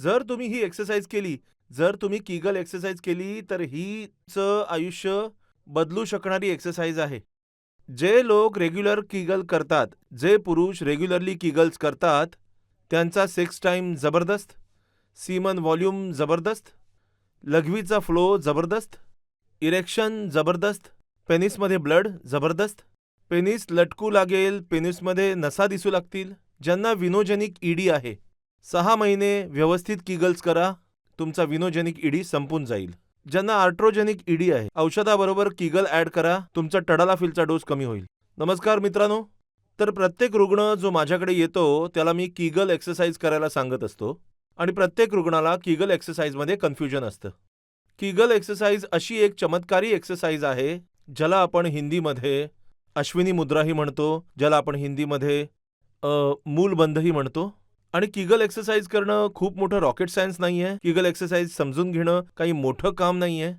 जर तुम्ही ही एक्सरसाइज केली जर तुम्ही किगल एक्सरसाइज केली तर हीच आयुष्य बदलू शकणारी एक्सरसाइज आहे. जे लोक रेग्युलर किगल करतात जे पुरुष रेग्युलरली किगल्स करतात त्यांचा सेक्स टाईम जबरदस्त सीमन व्हॉल्यूम जबरदस्त लघवीचा फ्लो जबरदस्त इरेक्शन जबरदस्त पेनिसमध्ये ब्लड जबरदस्त पेनिस लटकू लागेल पेनिसमध्ये नसा दिसू लागतील ज्यांना विनोजनिक ईडी आहे. सहा महिने व्यवस्थित किगल्स करा तुमचा विनोजेनिक ईडी संपून जाईल. ज्यांना आर्ट्रोजेनिक ईडी आहे औषधाबरोबर किगल ॲड करा तुमचा टडालाफिलचा डोस कमी होईल. नमस्कार मित्रांनो. तर प्रत्येक रुग्ण जो माझ्याकडे येतो त्याला मी किगल एक्सरसाइज करायला सांगत असतो आणि प्रत्येक रुग्णाला किगल एक्सरसाइजमध्ये कन्फ्युजन असतं. किगल एक्सरसाइज अशी एक चमत्कारी एक्सरसाइज आहे ज्याला आपण हिंदीमध्ये अश्विनी मुद्राही म्हणतो ज्याला आपण हिंदीमध्ये मूलबंधही म्हणतो. आणि किगल एक्सरसाइज करणं खूप मोठं रॉकेट सायन्स नाही आहे किगल एक्सरसाइज समजून घेणं काही मोठं काम नाही आहे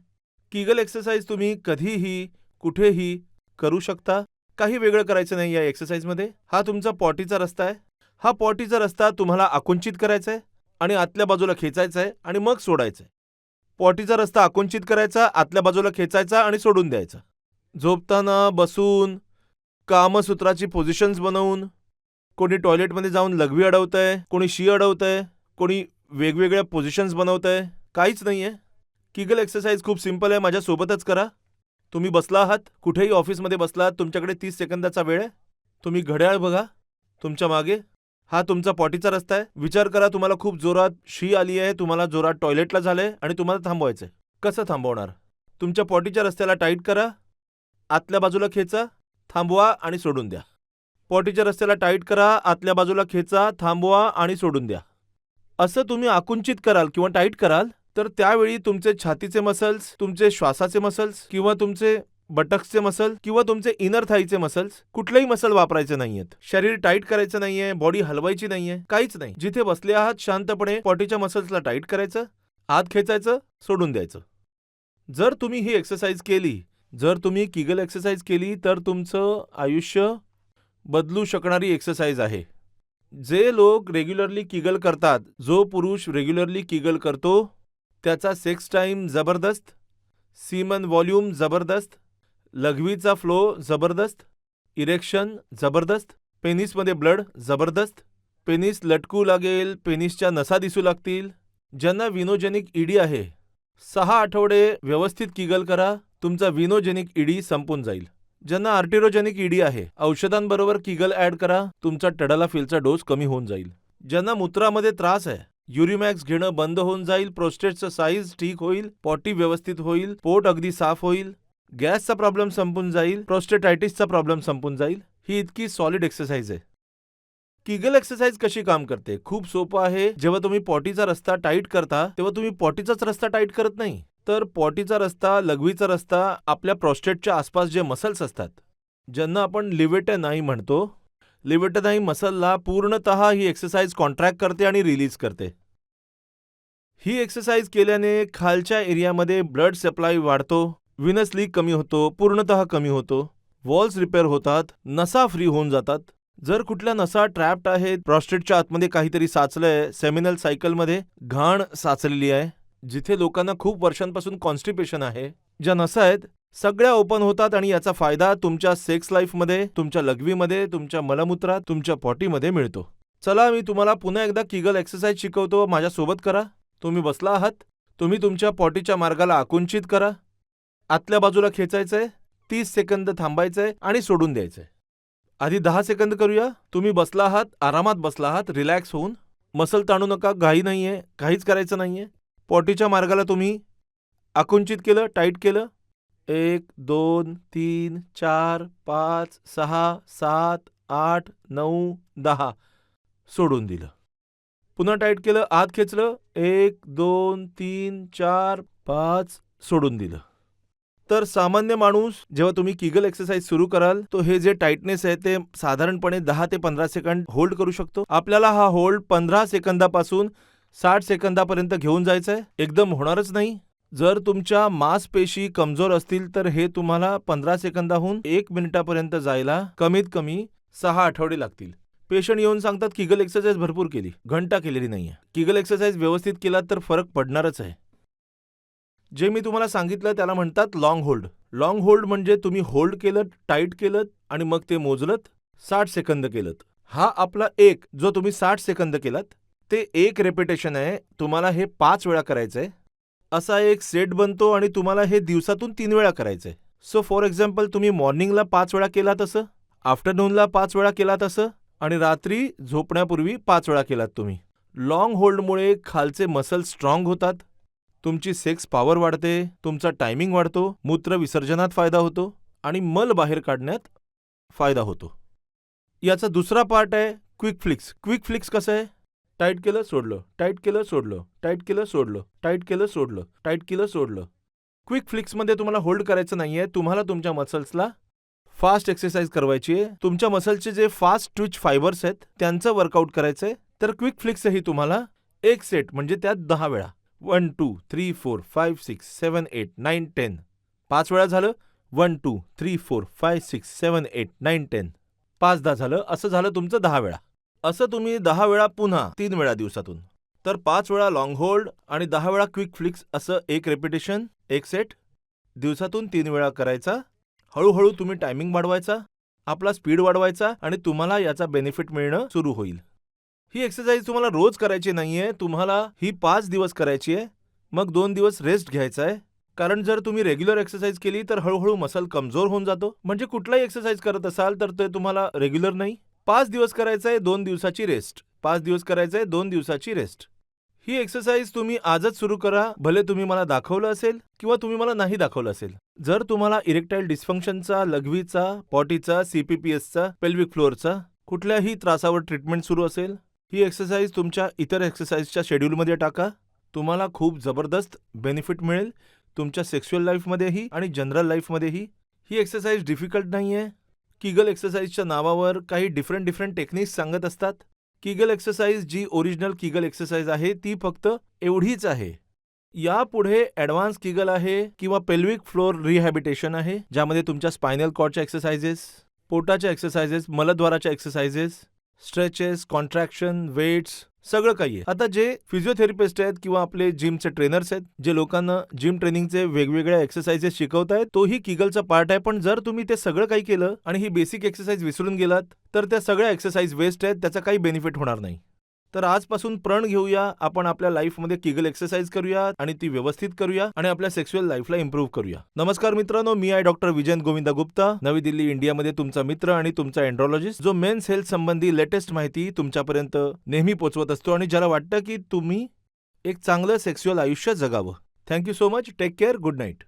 किगल एक्सरसाइज तुम्ही कधीही कुठेही करू शकता. काही वेगळं करायचं नाही या एक्सरसाइजमध्ये हा तुमचा पॉटीचा रस्ता आहे. हा पॉटीचा रस्ता तुम्हाला आकुंचित करायचा आहे आणि आतल्या बाजूला खेचायचा आहे आणि मग सोडायचं आहे पॉटीचा रस्ता आकुंचित करायचा आतल्या बाजूला खेचायचा आणि सोडून द्यायचा. झोपताना बसून कामसूत्राची पोझिशन्स बनवून कोणी टॉयलेटमध्ये जाऊन लघवी अडवतंय कोणी शी अडवतंय कोणी वेगवेगळ्या पोझिशन्स बनवतंय काहीच नाही आहे किगल एक्सरसाइज खूप सिंपल आहे माझ्यासोबतच करा. तुम्ही बसला आहात कुठेही ऑफिसमध्ये बसलात तुमच्याकडे तीस सेकंदाचा वेळ आहे. तुम्ही घड्याळ बघा तुमच्या मागे. हा तुमचा पॉटीचा रस्ता आहे. विचार करा तुम्हाला खूप जोरात शी आली आहे तुम्हाला जोरात टॉयलेटला झालंय आणि तुम्हाला थांबवायचंय. कसं थांबवणार? तुमच्या पॉटीच्या रस्त्याला टाईट करा. आतल्या बाजूला खेचा थांबवा आणि सोडून द्या. पॉटीच्या रस्त्याला टाईट करा आतल्या बाजूला खेचा थांबवा आणि सोडून द्या. असं तुम्ही आकुंचित कराल किंवा टाईट कराल तर त्यावेळी तुमचे छातीचे मसल्स तुमचे श्वासाचे मसल्स किंवा तुमचे बटक्सचे मसल किंवा तुमचे इनर थाईचे मसल्स कुठलेही मसल वापरायचे नाहीयेत. शरीर टाईट करायचं नाहीये बॉडी हलवायची नाहीये काहीच नाही. जिथे बसले आहात शांतपणे पॉटीच्या मसल्सला टाईट करायचं आत खेचायचं सोडून द्यायचं. जर तुम्ही ही एक्सरसाइज केली जर तुम्ही किगल एक्सरसाइज केली तर तुमचं आयुष्य बदलू शकणारी एक्सरसाइज आहे. जे लोक रेग्युलरली किगल करतात जो पुरुष रेग्युलरली किगल करतो त्याचा सेक्स टाईम जबरदस्त सीमन व्हॉल्यूम जबरदस्त लघवीचा फ्लो जबरदस्त इरेक्शन जबरदस्त पेनिसमध्ये ब्लड जबरदस्त पेनिस लटकू लागेल पेनिसच्या नसा दिसू लागतील. ज्यांना विनोजेनिक ईडी आहे सहा आठवडे व्यवस्थित किगल करा तुमचा विनोजेनिक ईडी संपून जाईल. ज्यांना आर्टिरोजेनिक ईडी आहे औषधांबरोबर किगल ॲड करा तुमचा टडालाफिलचा डोस कमी होऊन जाईल. ज्यांना मूत्रामध्ये त्रास आहे युरिमॅक्स घेणं बंद होऊन जाईल प्रोस्टेटचं साईज ठीक होईल पॉटी व्यवस्थित होईल पोट अगदी साफ होईल गॅसचा प्रॉब्लेम संपून जाईल प्रोस्टेटायटिसचा प्रॉब्लेम संपून जाईल ही इतकी सॉलिड एक्सरसाइज आहे. किगल एक्सरसाइज कशी काम करते? खूप सोपं आहे जेव्हा तुम्ही पॉटीचा रस्ता टाईट करता तेव्हा तुम्ही पॉटीचाच रस्ता टाईट करत नाही. तर पॉटीचा रस्ता लघवीचा रस्ता आपल्या प्रॉस्टेटच्या आसपास जे मसल्स असतात ज्यांना आपण लिव्हेटनाई म्हणतो लिव्हेटनाई मसलला पूर्णतः ही एक्सरसाइज कॉन्ट्रॅक्ट करते आणि रिलीज करते. ही एक्सरसाइज केल्याने खालच्या एरियामध्ये ब्लड सप्लाय वाढतो विनस लीक कमी होतो पूर्णतः कमी होतो वॉल्स रिपेअर होतात नसा फ्री होऊन जातात. जर कुठल्या नसा ट्रॅप्ड आहेत प्रॉस्टेटच्या आतमध्ये काहीतरी साचलंय सेमिनल सायकलमध्ये घाण साचलेली आहे जिथे लोकांना खूप वर्षांपासून कॉन्स्टिपेशन आहे ज्या नसा आहेत सगळ्या ओपन होतात आणि याचा फायदा तुमच्या सेक्स लाईफमध्ये तुमच्या लघवीमध्ये तुमच्या मलमूत्रात तुमच्या पॉटीमध्ये मिळतो. चला मी तुम्हाला पुन्हा एकदा किगल एक्सरसाइज शिकवतो. माझ्यासोबत करा. तुम्ही बसला आहात. तुम्ही तुमच्या पॉटीच्या मार्गाला आकुंचित करा. आतल्या बाजूला खेचायचंय. तीस सेकंद थांबायचंय आणि सोडून द्यायचंय. आधी दहा सेकंद करूया. तुम्ही बसला आहात. आरामात बसला आहात. रिलॅक्स होऊन. मसल ताणू नका. घाई नाहीये. काहीच करायचं नाहीये. पॉटीच्या मार्गाला तुम्ही आकुंचित केलं टाईट केलं? एक दोन तीन चार पाच सहा सात आठ नऊ दहा सोडून दिलं. पुन्हा टाईट केलं आत खेचलं एक दोन तीन चार पाच सोडून दिलं. तर सामान्य माणूस जेव्हा तुम्ही किगल एक्सरसाइज सुरू कराल तो हे जे टाईटनेस आहे ते साधारणपणे दहा ते पंधरा सेकंड होल्ड करू शकतो. आपल्याला हा होल्ड पंधरा सेकंदापासून साठ सेकंदापर्यंत घेऊन जायचं आहे एकदम होणारच नाही. जर तुमच्या मांसपेशी कमजोर असतील तर हे तुम्हाला पंधरा सेकंदाहून एक मिनिटापर्यंत जायला कमीत कमी सहा आठवडे लागतील. पेशंट येऊन सांगतात किगल एक्सरसाइज भरपूर केली. घंटा केलेली नाहीये. किगल एक्सरसाइज व्यवस्थित केला तर फरक पडणारच आहे. जे मी तुम्हाला सांगितलं त्याला म्हणतात लॉंग होल्ड लॉंग होल्ड म्हणजे तुम्ही होल्ड केलं टाईट केलं आणि मग ते मोजलत साठ सेकंद केलं हा आपला एक जो तुम्ही साठ सेकंद केलात ते एक रेपिटेशन आहे. तुम्हाला हे पाच वेळा करायचंय. असा एक सेट बनतो आणि तुम्हाला हे दिवसातून तीन वेळा करायचंय. सो फॉर एक्झाम्पल तुम्ही मॉर्निंगला पाच वेळा केला तसं आफ्टरनूनला पाच वेळा केला तसं आणि रात्री झोपण्यापूर्वी पाच वेळा केलात तुम्ही. लॉंग होल्डमुळे खालचे मसल स्ट्रॉंग होतात. तुमची सेक्स पॉवर वाढते तुमचा टायमिंग वाढतो मूत्र विसर्जनात फायदा होतो आणि मल बाहेर काढण्यात फायदा होतो. याचा दुसरा पार्ट आहे क्विक फ्लिक्स क्विक फ्लिक्स कसं आहे? टाईट केलं सोडलं. टाईट केलं सोडलं. टाईट केलं सोडलं. टाईट केलं सोडलं. टाईट केलं सोडलं. क्विक फ्लिक्समध्ये तुम्हाला होल्ड करायचं नाहीये. तुम्हाला तुमच्या मसल्सला फास्ट एक्सरसाइज करवायची आहे. तुमच्या मसलचे जे फास्ट ट्विच फायबर्स आहेत त्यांचं वर्कआउट करायचं आहे तर क्विक फ्लिक्सही तुम्हाला एक सेट म्हणजे त्यात दहा वेळा. One two three four five six seven eight nine ten. पाच वेळा झालं. One two three four five six seven eight nine ten. पाच दहा झालं. असं झालं तुमचं दहा वेळा. असं तुम्ही दहा वेळा पुन्हा तीन वेळा दिवसातून. तर पाच वेळा लॉंग होल्ड आणि दहा वेळा क्विक फ्लिक्स असं एक रेपिटेशन एक सेट दिवसातून तीन वेळा करायचा. हळूहळू तुम्ही टायमिंग वाढवायचा आपला स्पीड वाढवायचा आणि तुम्हाला याचा बेनिफिट मिळणं सुरू होईल. ही एक्सरसाइज तुम्हाला रोज करायची नाहीये तुम्हाला ही पाच दिवस करायची आहे. मग दोन दिवस रेस्ट घ्यायचा आहे. कारण जर तुम्ही रेग्युलर एक्सरसाइज केली तर हळूहळू मसल कमजोर होऊन जातो. म्हणजे कुठलाही एक्सरसाइज करत असाल तर ते तुम्हाला रेग्युलर नाही. पाच दिवस करायचं आहे दोन दिवसाची रेस्ट पाच दिवस करायचं आहे दोन दिवसाची रेस्ट ही एक्सरसाइज तुम्ही आजच सुरू करा भले तुम्ही मला दाखवलं असेल किंवा तुम्ही मला नाही दाखवलं असेल. जर तुम्हाला इरेक्टाईल डिस्फंक्शनचा लघवीचा पॉटीचा सीपीपीएसचा पेल्विक फ्लोअरचा कुठल्याही त्रासावर ट्रीटमेंट सुरू असेल ही एक्सरसाइज तुमच्या इतर एक्सरसाइजच्या शेड्यूलमध्ये टाका. तुम्हाला खूप जबरदस्त बेनिफिट मिळेल तुमच्या सेक्स्युअल लाईफमध्येही आणि जनरल लाईफमध्येही ही एक्सरसाइज डिफिकल्ट नाही आहे किगल एक्सरसाइजच्या नावावर काही डिफरंट डिफरंट टेक्निक्स सांगत असतात. किगल एक्सरसाइज जी ओरिजिनल किगल एक्सरसाइज आहे ती फक्त एवढीच आहे. यापुढे ॲडव्हान्स किगल आहे किंवा पेल्विक फ्लोअर रिहॅबिटेशन आहे ज्यामध्ये तुमच्या स्पायनल कॉर्डच्या एक्सरसाइजेस पोटाच्या एक्सरसाइजेस मलद्वाराच्या एक्सरसाइजेस स्ट्रेचेस कॉन्ट्रॅक्शन वेट्स सगळं काही आहे. आता जे फिजिओथेरपिस्ट आहेत किंवा आपले जिमचे ट्रेनर्स आहेत जे लोकांना जिम ट्रेनिंगचे वेगवेगळ्या एक्सरसाइजेस शिकवत आहेत तोही किगलचा पार्ट आहे. पण जर तुम्ही ते सगळं काही केलं आणि ही बेसिक एक्सरसाइज विसरून गेलात तर त्या सगळ्या एक्सरसाइज वेस्ट आहेत त्याचा काही बेनिफिट होणार नाही. तर आजपासून प्रण घेऊया आपण आपल्या लाईफमध्ये किगल एक्सरसाइज करूया आणि ती व्यवस्थित करूया आणि आपल्या सेक्स्युअल लाईफला इम्प्रूव्ह करूया. नमस्कार मित्रांनो मी आहे डॉक्टर विजयन गोविंदा गुप्ता. नवी दिल्ली इंडियामध्ये तुमचा मित्र आणि तुमचा एन्ड्रॉलॉजिस्ट जो मेन्स हेल्थ संबंधी लेटेस्ट माहिती तुमच्यापर्यंत नेहमी पोहोचवत असतो आणि ज्याला वाटतं की तुम्ही एक चांगलं सेक्स्युअल आयुष्य जगावं. Thank you so much. Take care. Good night.